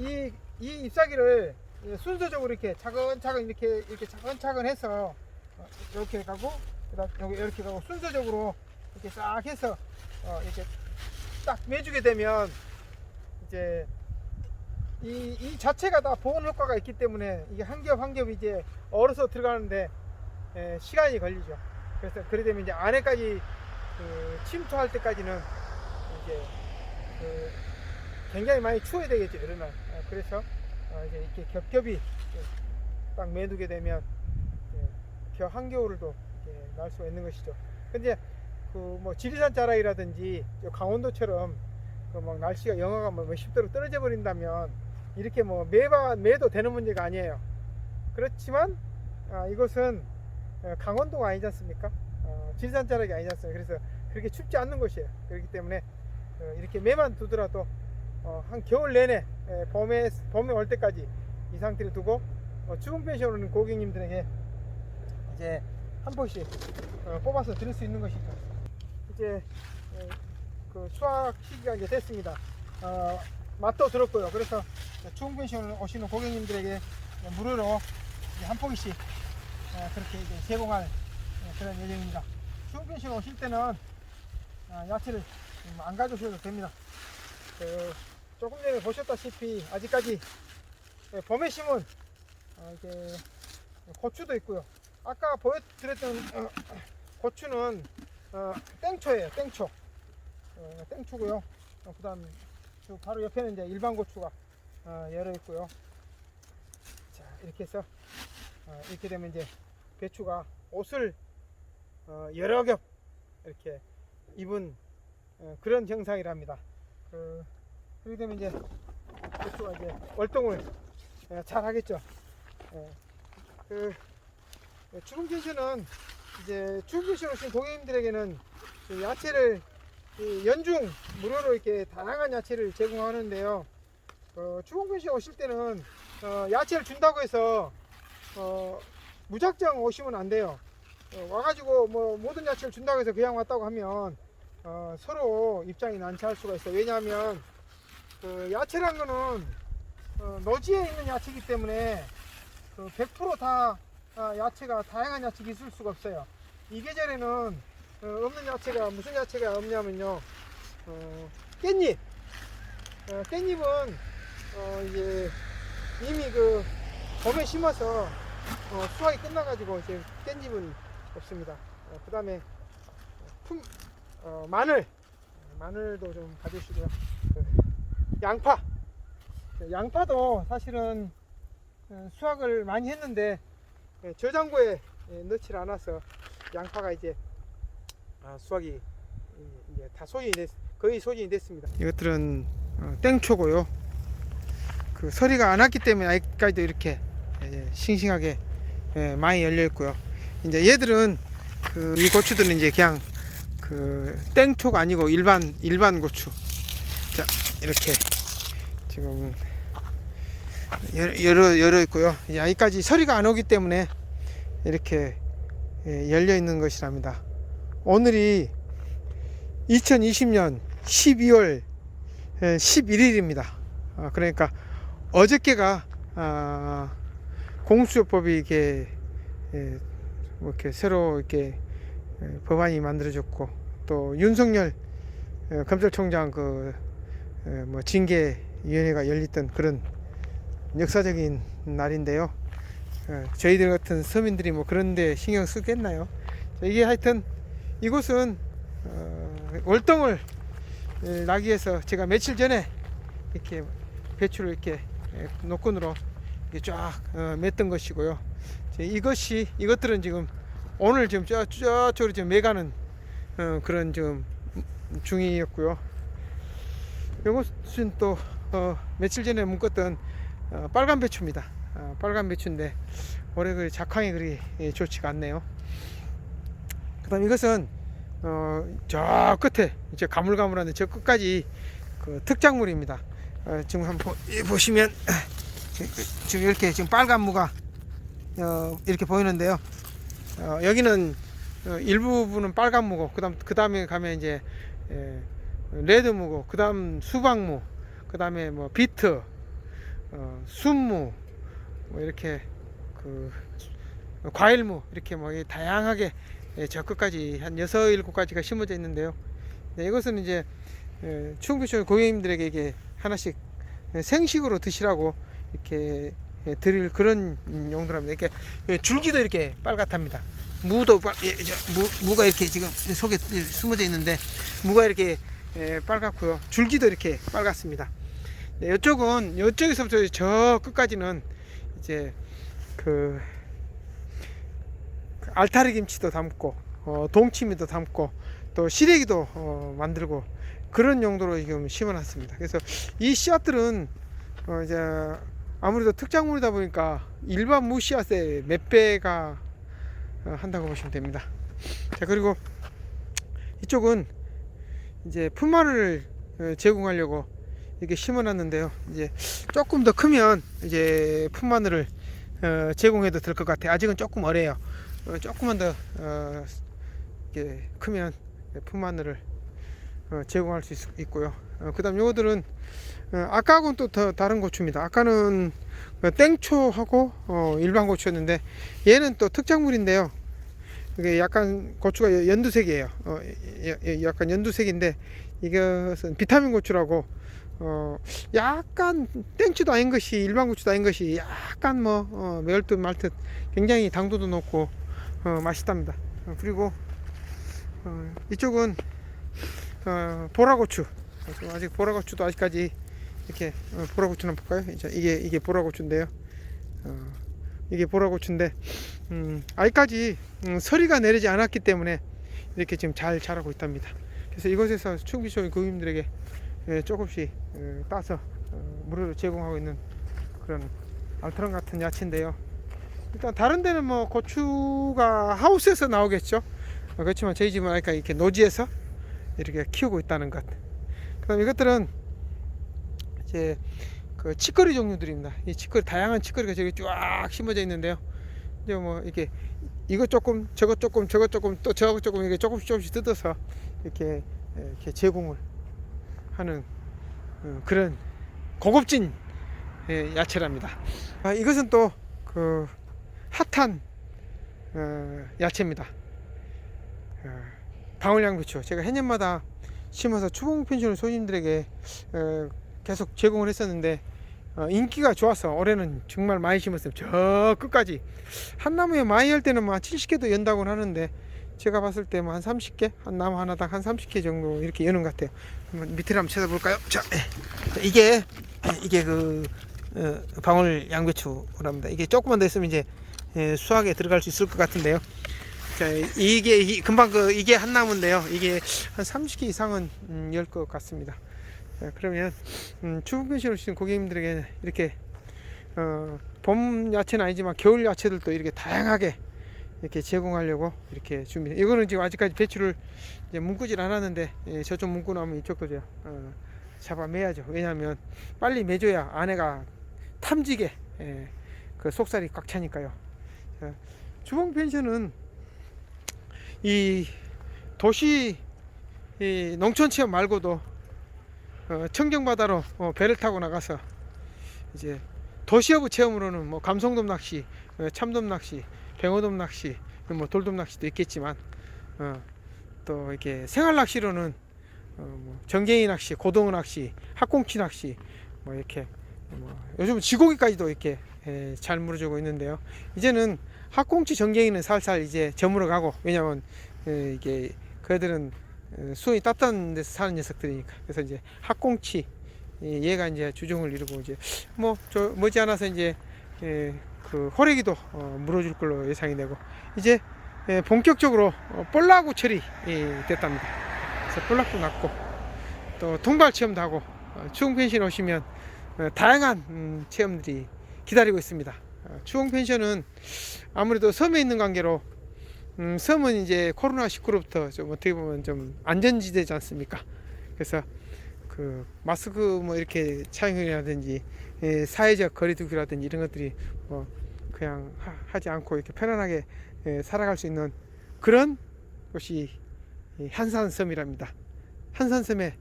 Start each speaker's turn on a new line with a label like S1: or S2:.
S1: 이, 이 잎사귀를 순서적으로 이렇게 차근차근 이렇게 이렇게 차근차근 해서 어, 이렇게 가고 그다음 여기 이렇게 가고 순서적으로 이렇게 싹 해서 어, 이렇게 딱 매주게 되면 이제 이, 이 자체가 다 보온 효과가 있기 때문에 이게 한 겹 한 겹 이제 얼어서 들어가는데 에, 시간이 걸리죠. 그래서 그래 되면 이제 안에까지 그 침투할 때까지는 이제 그 굉장히 많이 추워야 되겠죠 날. 어, 그래서 어, 이제 이렇게 겹겹이 딱 매두게 되면 겨 한겨울도 날 수가 있는 것이죠. 근데 그 뭐 지리산 자락이라든지 저 강원도처럼 그 막 날씨가 영하가 뭐 몇십 도로 떨어져 버린다면 이렇게 뭐 매바 매도 되는 문제가 아니에요. 그렇지만 아, 이것은 어, 강원도가 아니지 않습니까? 어, 지리산 자락이 아니지 않습니까? 그래서 그렇게 춥지 않는 곳이에요. 그렇기 때문에 어, 이렇게 매만 두더라도 어, 한 겨울 내내 에, 봄에 봄에 올 때까지 이 상태를 두고 어, 추운 펜션 오는 고객님들에게 이제 한 포씩 어, 뽑아서 드릴 수 있는 것이죠. 이제 에, 그 수확 시기가 이제 됐습니다. 어, 맛도 들었고요. 그래서 추운 펜션 오시는 고객님들에게 무료로 한 포기씩 어, 그렇게 이제 제공할 어, 그런 예정입니다. 추운 펜션 오실 때는 아, 야채를 좀안 가져오셔도 됩니다. 그 조금 전에 보셨다시피 아직까지 예, 봄에 심은 어, 이게 고추도 있고요. 아까 보여드렸던 어, 고추는 어, 땡초예요. 땡초. 어, 땡초고요. 어, 그다음 저 바로 옆에는 이제 일반 고추가 어, 열어 있고요. 자 이렇게 해서 어, 이렇게 되면 이제 배추가 옷을 어, 여러 겹 이렇게 입은 어, 그런 형상이랍니다. 그, 그렇게 되면 이제 배추가 이제 월동을 어, 잘 하겠죠. 예. 그 추궁 펜션은 이제 펜션 오신 고객님들에게는 그 야채를 이 연중 무료로 이렇게 다양한 야채를 제공하는데요. 어, 추궁 펜션 오실 때는 어, 야채를 준다고 해서 어, 무작정 오시면 안 돼요. 어, 와가지고 뭐 모든 야채를 준다고 해서 그냥 왔다고 하면 어, 서로 입장이 난처할 수가 있어요. 왜냐하면 그 야채란 거는 어, 노지에 있는 야채이기 때문에 그 100%다 아, 야채가 다양한 야채가 있을 수가 없어요. 이 계절에는 어, 없는 야채가 무슨 야채가 없냐면요. 어, 깻잎. 어, 깻잎은 어, 이제 이미 그 봄에 심어서 어, 수확이 끝나가지고 이제 깻잎은 없습니다. 어, 그 다음에 품, 어, 마늘. 마늘도 좀 가져주시고요. 그 양파. 그 양파도 사실은 어, 수확을 많이 했는데 예, 저장고에 예, 넣질 않아서 양파가 이제 아, 수확이 이- 이제 다 소진이 됐, 거의 소진이 됐습니다. 이것들은 어, 땡초고요. 그 서리가 안 왔기 때문에 아직까지도 이렇게 예, 싱싱하게 예, 많이 열려 있고요. 이제 얘들은 그 이 고추들은 이제 그냥 그 땡초가 아니고 일반 일반 고추. 자 이렇게 지금 열- 열어 열어 있고요. 아직까지 서리가 안 오기 때문에 이렇게 예, 열려 있는 것이랍니다. 오늘이 2020년 12월 11일입니다. 그러니까 어저께가 아, 공수요법이 이렇게 예, 뭐 이렇게 새로 이렇게 예, 법안이 만들어졌고 또 윤석열 예, 검찰총장 그 뭐 징계 위원회가 열렸던 그런 역사적인 날인데요. 어, 저희들 같은 서민들이 뭐 그런데 신경 쓰겠나요? 자, 이게 하여튼 이곳은 어, 월동을 예, 나기 위해서 제가 며칠 전에 이렇게 배추를 이렇게 예, 이렇게 쫙 어, 맸던 것이고요. 자, 이것이 이것들은 지금 오늘 지금 저 저쪽으로 지금 매가는 어, 그런 지금 중이었고요. 이것은 또 어, 며칠 전에 묶었던 어, 빨간 배추입니다. 어, 빨간 배추인데 올해 그 작황이 그리 예, 좋지가 않네요. 그다음 이것은 어, 저 끝에 이제 가물가물한데 저 끝까지 그 특작물입니다. 어, 지금 한번 보, 이 보시면 지- 지금 이렇게 지금 빨간 무가 어, 이렇게 보이는데요. 어, 여기는 어, 일부분은 빨간 무고 그다음 그 다음에 가면 이제 예, 레드 무고 그 다음 수박 무 그 다음에 뭐 비트 어, 순무 뭐 이렇게 그 과일무 이렇게 뭐이 다양하게 예, 저 끝까지 한 여섯 일곱 가지가 심어져 있는데요. 네, 이것은 이제 예, 충북시청 고객님들에게 이게 하나씩 예, 생식으로 드시라고 이렇게 예, 드릴 그런 음, 용도랍니다. 이렇게 예, 줄기도 이렇게 빨갛답니다. 무도 무, 무가 이렇게 지금 속에 숨어져 있는데 무가 이렇게 예, 빨갛고요. 줄기도 이렇게 빨갛습니다. 네, 이쪽은 이쪽에서부터 저 끝까지는 이제 그, 그 알타리 김치도 담고 어, 동치미도 담고 또 시래기도 어, 만들고 그런 용도로 지금 심어놨습니다. 그래서 이 씨앗들은 어, 이제 아무래도 특작물이다 보니까 일반 무 씨앗의 몇 배가 어, 한다고 보시면 됩니다. 자 그리고 이쪽은 이제 품마를 어, 제공하려고 이렇게 심어놨는데요. 이제 조금 더 크면 이제 품마늘을 어, 제공해도 될 것 같아요. 아직은 조금 어려요. 어, 조금만 더 어, 이렇게 크면 품마늘을 어, 제공할 수 있, 고요 어, 그다음 요거들은 어, 아까하고는 또더 다른 고추입니다. 아까는 어, 땡초하고 어, 일반 고추였는데 얘는 또 특작물인데요. 이게 약간 고추가 여- 연두색이에요. 어, 예- 예- 약간 연두색인데 이것은 비타민 고추라고 어, 약간 땡초도 아닌 것이 일반 고추도 아닌 것이 약간 뭐 어, 매울 듯 말듯 굉장히 당도도 높고 어, 맛있답니다. 어, 그리고 어, 이쪽은 어, 보라고추 어, 아직 보라고추도 아직까지 이렇게 어, 보라고추는 볼까요? 이제 이게 이게 보라고추인데요. 어, 이게 보라고추인데 음, 아직까지 음, 서리가 내리지 않았기 때문에 이렇게 지금 잘 자라고 있답니다. 그래서 이곳에서 충기시원 고객님들에게 예, 조금씩 예, 따서 어, 무료로 제공하고 있는 그런 알트런 같은 야채인데요. 일단 다른 데는 뭐 고추가 하우스에서 나오겠죠. 어, 그렇지만 저희 집은 아까 이렇게 노지에서 이렇게 키우고 있다는 것. 그다음 이것들은 이제 그 치거리 종류들입니다. 이 치거리 다양한 치거리가 저기 쫙 심어져 있는데요. 이제 뭐 이렇게 이것 조금 저것 조금 저것 조금 또 저것 조금 이렇게 조금씩 조금씩 뜯어서 이렇게 이렇게 제공을 하는 어, 그런 고급진 예, 야채랍니다. 아, 이것은 또 그 핫한 어, 야채입니다. 어, 방울양배추 제가 해년마다 심어서 추봉 펜션 손님들에게 어, 계속 제공을 했었는데 어, 인기가 좋아서 올해는 정말 많이 심었어요. 저 끝까지 한 나무에 많이 열 때는 뭐 70개도 연다고 하는데 제가 봤을 때뭐한 30개 한 나무 하나당 한 30개 정도 이렇게 여는 것 같아요. 한번 밑을 한번 찾아볼까요? 자, 예. 자, 이게 예, 이게 그 어, 방울 양배추랍니다. 이게 조금만 더 있으면 이제 예, 수확에 들어갈 수 있을 것 같은데요. 자, 이게 이- 금방 그 이게 한 나무인데요. 이게 한 30개 이상은 음, 열것 같습니다. 자, 그러면 음, 추분편식으로 주신 고객님들에게 이렇게 어, 봄 야채는 아니지만 겨울 야채들도 이렇게 다양하게 이렇게 제공하려고 이렇게 준비. 이거는 지금 아직까지 배추를 이제 문구질 않았는데 예, 저쪽 문구 나면 이쪽도 이제 어, 잡아 매야죠. 왜냐하면 빨리 매줘야 아내가 탐지게 예, 그 속살이 꽉 차니까요. 자, 주봉 펜션은 이 도시 이 농촌 체험 말고도 어, 청정 바다로 어, 배를 타고 나가서 이제 도시어부 체험으로는 뭐 감성돔 낚시, 어, 참돔 낚시, 뱅어돔 낚시, 뭐 돌돔 낚시도 있겠지만 어, 또 이렇게 생활 낚시로는 어, 뭐 정갱이 낚시, 고등어 낚시, 학꽁치 낚시 뭐 이렇게 뭐 요즘 쥐고기까지도 이렇게 에, 잘 물어주고 있는데요. 이제는 학꽁치, 정갱이는 살살 이제 저물어 가고 왜냐면 에, 이게 그들은 어, 수온이 따뜻한 데서 사는 녀석들이니까 그래서 이제 학꽁치 예, 얘가 이제 주종을 이루고 이제 뭐 저 머지않아서 이제 예, 그 호래기도 어, 물어줄 걸로 예상이 되고 이제 예, 본격적으로 어, 볼라구 철이 예, 됐답니다. 그래서 볼락도 났고 또 통발 체험도 하고 어, 추ung 펜션 오시면 어, 다양한 음, 체험들이 기다리고 있습니다. 어, 추ung 펜션은 아무래도 섬에 있는 관계로 음, 섬은 이제 코로나 19로부터 좀 어떻게 보면 좀 안전지대지 않습니까? 그래서 그 마스크 뭐 이렇게 착용이라든지 예, 사회적 거리두기라든지 이런 것들이 뭐 그냥 하, 지 않고 이렇게 편안하게 예, 살아갈 수 있는 그런 곳이 이 한산섬이랍니다. 한산섬에